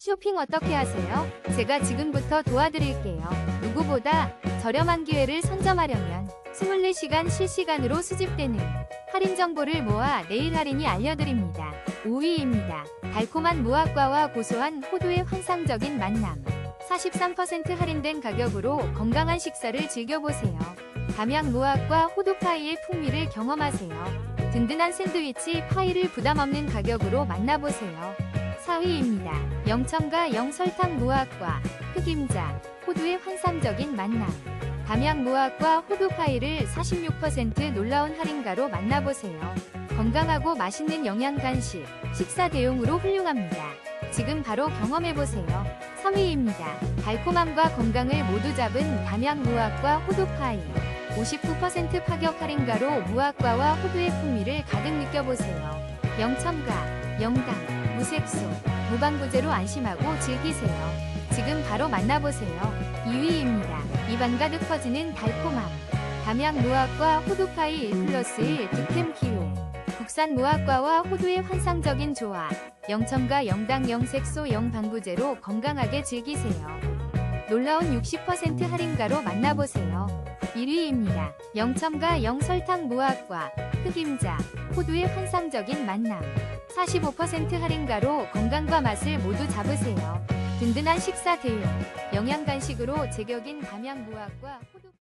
쇼핑 어떻게 하세요? 제가 지금부터 도와드릴게요. 누구보다 저렴한 기회를 선점하려면 24시간 실시간으로 수집되는 할인 정보를 모아 내일 할인이 알려드립니다. 5위입니다. 달콤한 무화과와 고소한 호두의 환상적인 만남. 43% 할인된 가격으로 건강한 식사를 즐겨보세요. 담양 무화과 호두파이의 풍미를 경험하세요. 든든한 샌드위치 파이를 부담 없는 가격으로 만나보세요. 4위입니다. 영첨가 영설탕 무화과 흑임자 호두의 환상적인 만남. 담양 무화과 호두 파이를 46% 놀라운 할인가로 만나보세요. 건강하고 맛있는 영양 간식, 식사 대용으로 훌륭합니다. 지금 바로 경험해보세요. 3위입니다. 달콤함과 건강을 모두 잡은 담양 무화과 호두 파이. 59% 파격 할인가로 무화과와 호두의 풍미를 가득 느껴보세요. 영첨가, 영당, 무색소, 무방부제로 안심하고 즐기세요. 지금 바로 만나보세요. 2위입니다. 입안 가득 퍼지는 달콤함. 담양 무화과 호두파이 1 플러스 1 득템 기호. 국산 무화과와 호두의 환상적인 조합. 영첨가 영당 영색소 영방부제로 건강하게 즐기세요. 놀라운 60% 할인가로 만나보세요. 1위입니다. 영첨가 영설탕 무화과, 흑임자, 호두의 환상적인 만남. 45% 할인가로 건강과 맛을 모두 잡으세요. 든든한 식사 대용, 영양 간식으로 제격인 담양 무화과 호두